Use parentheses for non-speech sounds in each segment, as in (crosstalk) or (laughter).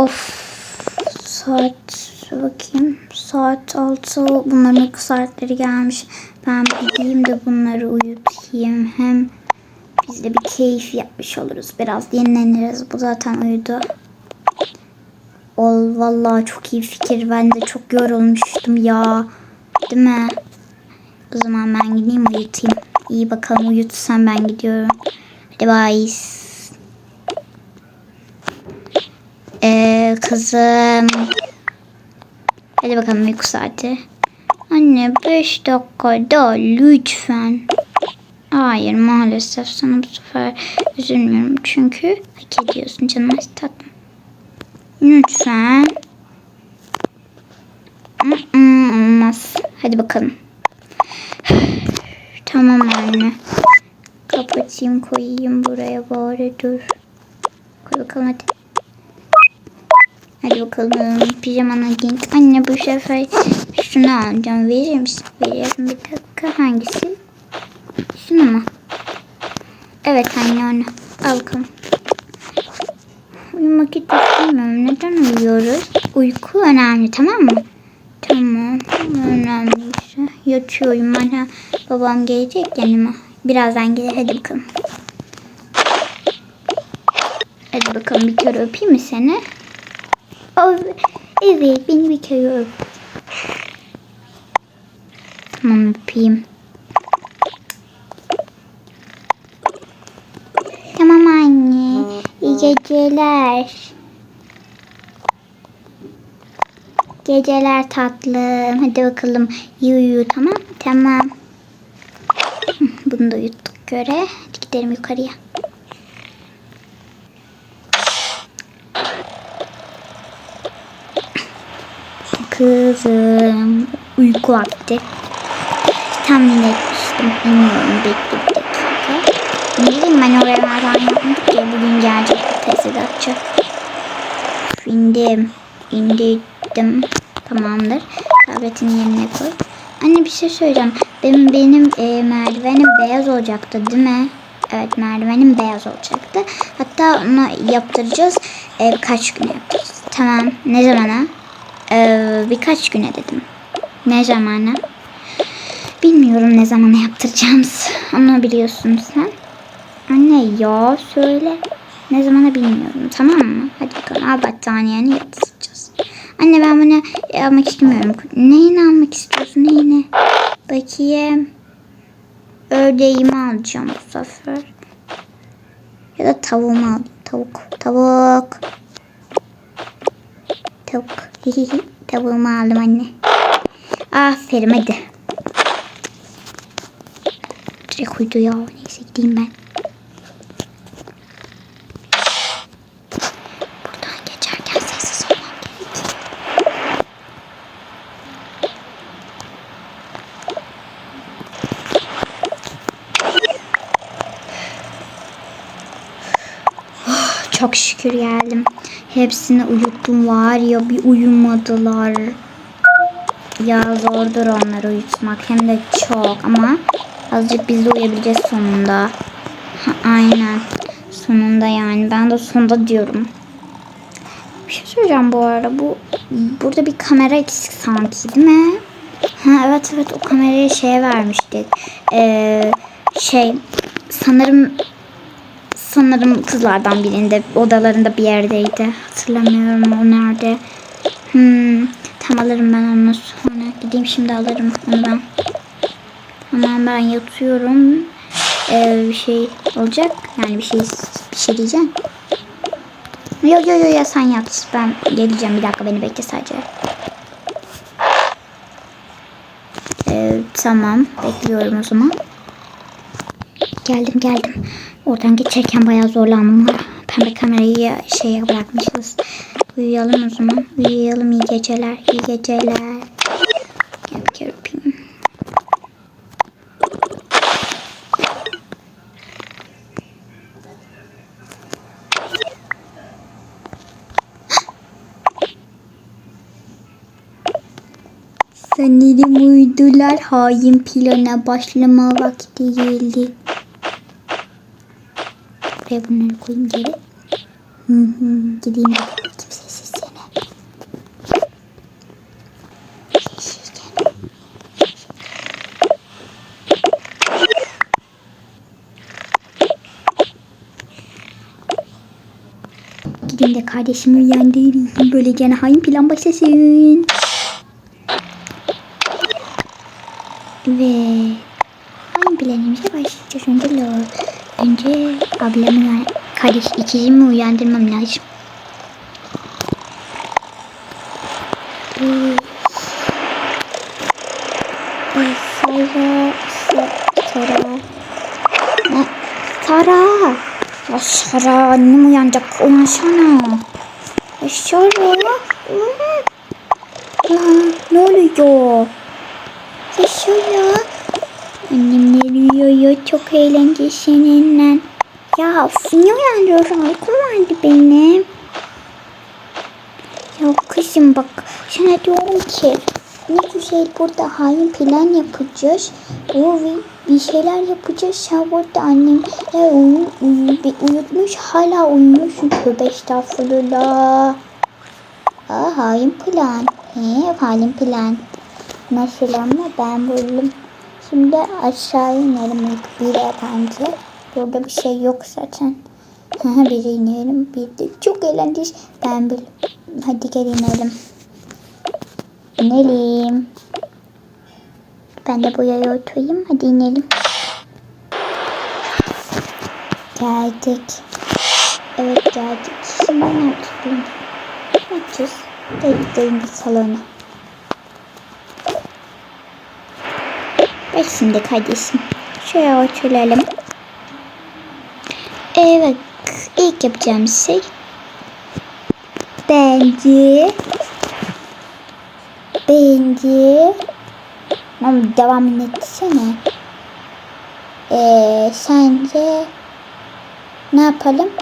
Of. Saat bakayım. Saat 6. Bunların uyku saatleri gelmiş. Ben gideyim de bunları uyutayım. Hem biz de bir keyif yapmış oluruz. Biraz dinleniriz. Bu zaten uyudu. Ol vallahi çok iyi fikir. Ben de çok yorulmuştum ya. Değil mi? O zaman ben gideyim uyutayım. İyi bakalım uyutsam ben gidiyorum. Hadi bye. Ee, kızım. Hadi bakalım uyku saati. Anne 5 dakika daha lütfen. Hayır maalesef sana bu sefer üzülmüyorum. Çünkü hak ediyorsun canım tatlım. Lütfen. Olmaz. Hadi bakalım. (sighs) Tamam anne. Kapatayım koyayım buraya bari dur. Koy bakalım hadi. Hadi bakalım pijamanı giyin. Anne bu sefer şunu alacağım. Verir misin? Veriyorum bir dakika. Hangisi? Şunu mu? Evet anne onu. Al bakalım. Uyumak istemiyorum. Neden uyuyoruz? Uyku önemli tamam mı? Tamam. Önemliyse. Yatıyorum. Bana babam gelecek yanıma. Birazdan gelir. Hadi bakalım. Hadi bakalım bir kere öpeyim mi seni? Evet beni bir kere öp. Tamam öpeyim. Tamam anne. İyi geceler. Geceler tatlım. Hadi bakalım iyi uyu tamam? Tamam. (laughs) Bunu da uyuttuk göre. Hadi gidelim yukarıya. Kızım uyku vakti. Tahmin etmiştim. Bilmiyorum bekle bir dakika. Ne bileyim ben oraya nereden yapmadık ya. Bugün gelecek tesis İndim. İndirdim. Tamamdır. Tabletini yerine koy. Anne bir şey söyleyeceğim. Benim, benim e, merdivenim beyaz olacaktı değil mi? Evet merdivenim beyaz olacaktı. Hatta onu yaptıracağız. E, birkaç güne yapacağız. Tamam. Ne zamana? Ee, birkaç güne dedim. Ne zamana? Bilmiyorum ne zamana yaptıracağımız. (laughs) Onu biliyorsun sen. Anne ya söyle. Ne zamana bilmiyorum tamam mı? Hadi bakalım al battaniyeni yatacağız. Anne ben bunu almak istemiyorum. Neyini almak istiyorsun neyini? Bakayım. Ördeğimi alacağım bu sefer. Ya da tavuğumu alayım. Tavuk. Tavuk. Tavuk. (laughs) Tavuğumu aldım anne. Aferin hadi. Direkt uydu ya. Neyse gideyim ben. Oh, Çok şükür geldim. Hepsini uyuttum var ya bir uyumadılar. Ya zordur onları uyutmak hem de çok ama azıcık biz de uyuyabileceğiz sonunda. Ha, aynen. Sonunda yani. Ben de sonunda diyorum. Bir şey söyleyeceğim bu arada. Bu burada bir kamera eksik sanki değil mi? Ha evet evet o kamerayı şeye vermiştik. Ee, şey sanırım sanırım kızlardan birinde odalarında bir yerdeydi. Hatırlamıyorum o nerede. Hmm, tam alırım ben onu sonra. Gideyim şimdi alırım onu ben. Tamam ben yatıyorum. Ee, bir şey olacak. Yani bir şey bir şey diyeceğim. Yok yok yok ya sen yat. Ben geleceğim bir dakika beni bekle sadece. Ee, tamam bekliyorum o zaman. Geldim geldim. Oradan geçerken bayağı zorlandım. Pembe kamerayı şeye bırakmışız. Uyuyalım o zaman. Uyuyalım iyi geceler. iyi geceler. Gel. Sanırım uydular. Hain plana başlama vakti geldi. Buraya bunları koyayım geri. Hı hı. Gideyim. Kimse sesini. Gideyim de kardeşimi uyandırayım. Böylece yani hain plan başlasın. Evet. Hain planımıza başlayacağız. Önce lol. Önce ablamı kardeş ikizimi uyandırmam lazım. Sara, Sa- Sara. Sara. Ya Sara annem uyanacak. Uyansana. Ya Sara. Ya ne oluyor? Ya Sara. Annem diyor ya? Çok eğlenceli seninle. Ya niye uyandırıyorsun? Uykum vardı benim. Ya kızım bak sana diyorum ki ne güzel burada hain plan yapacağız. O bir şeyler yapacağız. Sen burada annem ya uyu, uyu, uyutmuş hala uyumuyorsun. Tövbe estağfurullah. Aa hain plan. He hain plan. Ama ben buldum. Şimdi aşağı inelim ilk bir bence. Burada bir şey yok zaten. (laughs) bir inelim. Bir de çok eğlenceli. Ben bil. Hadi gel inelim. İnelim. Ben de buraya oturayım. Hadi inelim. Geldik. Evet geldik. Şimdi ne yapacağız? Ne yapacağız? Gidelim salona. Bak şimdi kardeşim. Şuraya oturalım. Evet. ilk yapacağımız şey bence bence ama devam etsene. Ee, sence ne yapalım? (sighs)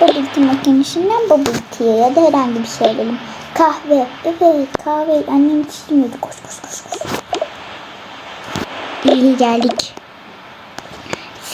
Bubble tea makinesinden bubble tea ya da herhangi bir şey alalım. Kahve. Evet kahve. Annem içmiyordu. Koş koş koş koş. İyi geldik.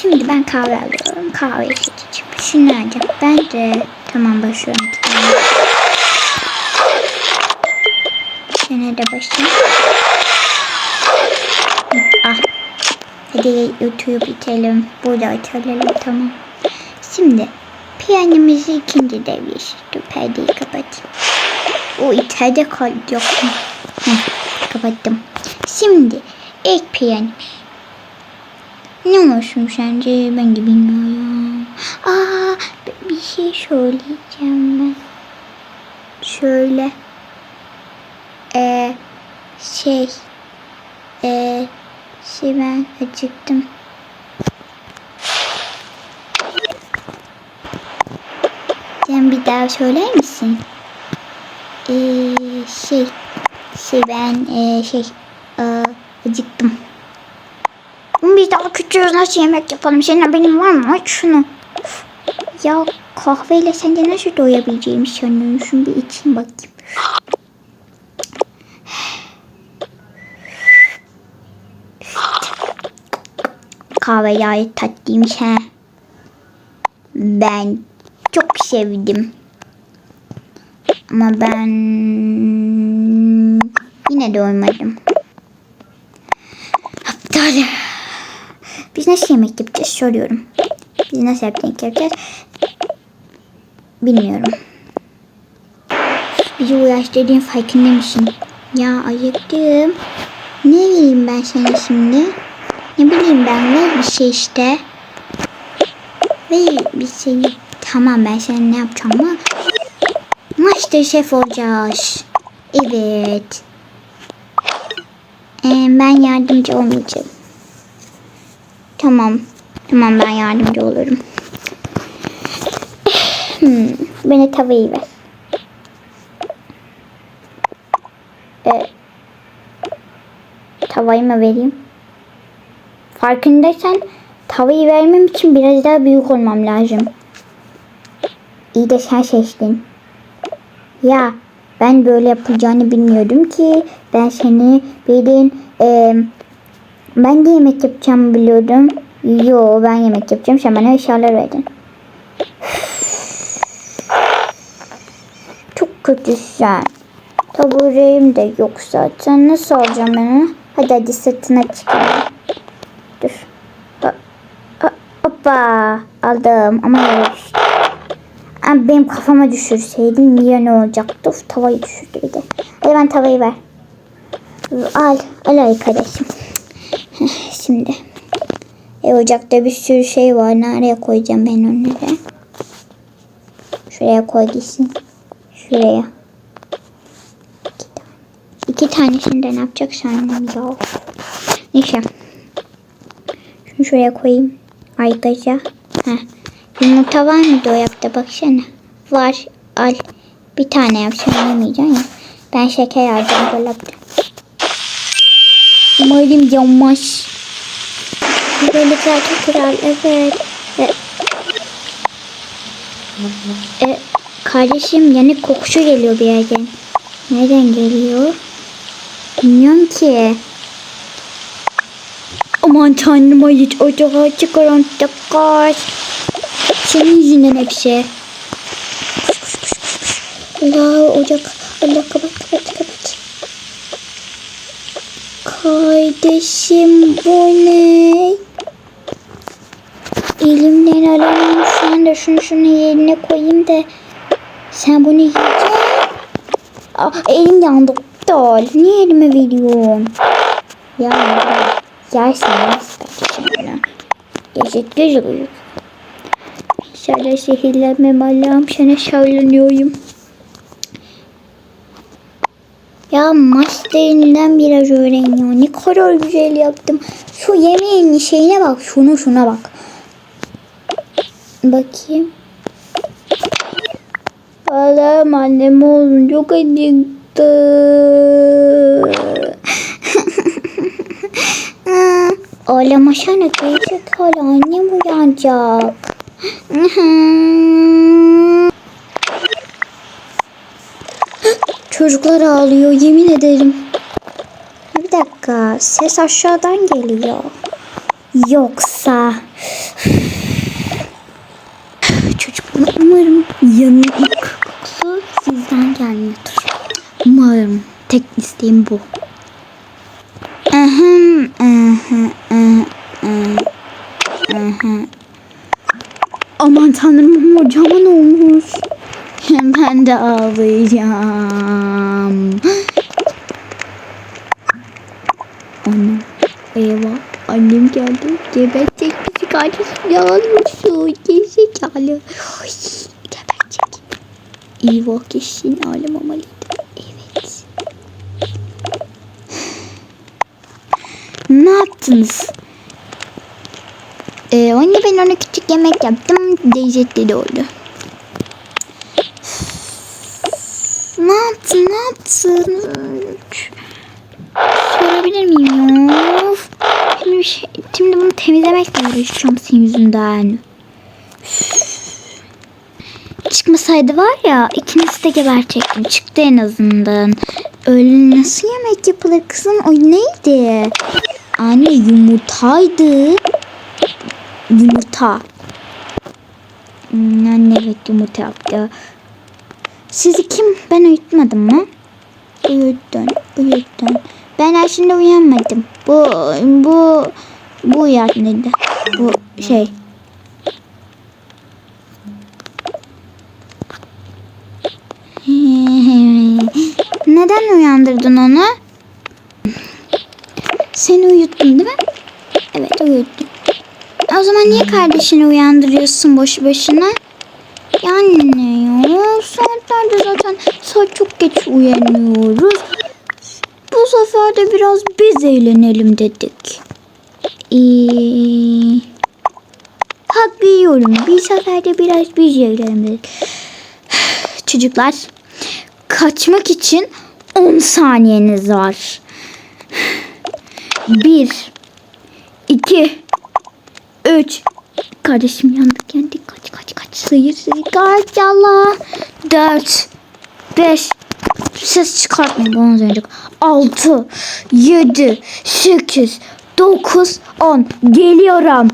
Şimdi ben kahve alıyorum. Kahve seçeceğim. Şunu alacağım. Ben de tamam başlıyorum. Şuna da başlayayım. Ah. Hadi YouTube itelim. Burada açalım. Tamam. Şimdi piyanimizi ikinci devreye Dur perdeyi kapatayım. O içeride. Heh, kapattım. Şimdi piyano. Ne olsun sence? Ben de bilmiyorum. Aa, bir şey söyleyeceğim ben. Şöyle. Ee, şey. Ee, şey ben acıktım. Sen bir daha söyler misin? Ee, şey. Şey ben ee, şey. Ee, acıktım. Biz daha küçüğüz nasıl yemek yapalım? Senin haberin var mı? Aç şunu. Ya kahveyle sence nasıl doyabileceğimi sanıyorum. Şunu bir içeyim bakayım. Kahve gayet tatlıymış he. Ben çok sevdim. Ama ben yine doymadım. Aptal. Biz nasıl yemek yapacağız soruyorum. Biz nasıl yemek yapacağız? Bilmiyorum. Bizi uğraştırdığın farkında mısın? Ya ayıktım. Ne bileyim ben sana şimdi? Ne bileyim ben ver bir şey işte. Ver bir şey. Tamam ben sana ne yapacağım ama Master şef olacağız. Evet. Ee, ben yardımcı olmayacağım. Tamam. Tamam ben yardımcı olurum. Hmm, bana tavayı ver. Ee, tavayı mı vereyim? Farkındaysan tavayı vermem için biraz daha büyük olmam lazım. İyi de sen seçtin. Ya ben böyle yapacağını bilmiyordum ki. Ben seni bilin e, ben de yemek yapacağımı biliyordum. Yo ben yemek yapacağım. Sen bana eşyalar verdin. Çok kötüsün. Tabureyim de yok zaten. Nasıl alacağım ben onu? Hadi hadi sırtına çıkalım. Dur. Hop, hop, hop. Hoppa aldım ama düştü. Ama benim kafama düşürseydim niye ne olacaktı? Of, tavayı düşürdü bir de. Hadi ben tavayı ver. Al, al arkadaşım. (laughs) Şimdi. E, ocakta bir sürü şey var. Nereye koyacağım ben onları? Şuraya koy gitsin. Şuraya. İki tane. İki tanesini de ne yapacak annem ya? Neyse. Şunu şuraya koyayım. Ayrıca. Heh. Yumurta var mı dolapta baksana. Var. Al. Bir tane yapacağım yemeyeceğim ya. Ben şeker alacağım dolapta. Umarım yanmaz. Güzellikler çok güzel. Evet. E, e, kardeşim yanık kokusu geliyor bir yerden. Nereden geliyor? Bilmiyorum ki. Aman tanrım hayır ocağa çıkarın dikkat. Senin yüzünden hepsi. Allah ocak. Allah kapat kapat kapat. Kardeşim bu ne? Elimden alamam şu anda şunu şunu yerine koyayım da sen bunu yiyeceksin. Aa, elim yandı. Dol. Niye elime veriyorsun? Ya yersin yersin bence bunu. Teşekkür ederim. İnşallah zehirlenmem Allah'ım sana söyleniyorum. Ya maçlarından biraz öğreniyor. Ne kadar güzel yaptım. Şu yemeğin şeyine bak. Şunu şuna bak. Bakayım. Allah'ım annem oğlum çok acıktı. (laughs) Ağlamasana gerizekalı annem uyanacak. Çocuklar ağlıyor yemin ederim. Bir dakika ses aşağıdan geliyor. Yoksa çocuklar umarım yanık kokusu sizden gelmiyordur. Umarım tek isteğim bu. Ahem, ahem, ahem. Aman tanrım hocama ne olmuş? Ben de ağlayacağım. Anne, eyvah. Annem geldi. Gebertecek bizi kardeşim. Yağlıyorsun. Gerizekalı. Gebertecek. Eyvah kesin ağlamamalıydı. Evet. ne yaptınız? Ee, anne ben küçük yemek yaptım. Lezzetli oldu. Ne yaptın? Ne yaptın? Sorabilir miyim? Of. Şimdi, bir şey, şimdi bunu temizlemekle uğraşacağım senin yüzünden. Çıkmasaydı var ya ikinizi de gebertecektim. Çıktı en azından. Öyle nasıl yemek yapılır kızım? O neydi? Anne yumurtaydı. Yumurta. Anne evet yumurta yaptı. Sizi kim? Ben uyutmadım mı? Uyuttun, uyuttun. Ben şimdi uyanmadım. Bu, bu, bu uyandı. Bu şey. (laughs) Neden uyandırdın onu? Seni uyuttum değil mi? Evet uyuttum. O zaman niye kardeşini uyandırıyorsun boşu boşuna? Yani ya saatlerde zaten saat çok geç uyanıyoruz. Bu sefer de biraz biz eğlenelim dedik. Ee, hak veriyorum. Bir seferde biraz biz eğlenelim. (sighs) Çocuklar kaçmak için 10 saniyeniz var. (sighs) 1 2 3 Kardeşim yandık yandık. Kaç kaç kaç. Sıyır sıyır. Kaç Allah. 4 5 ses çıkartmayın bana dönecek 6 7 8 9 10 geliyorum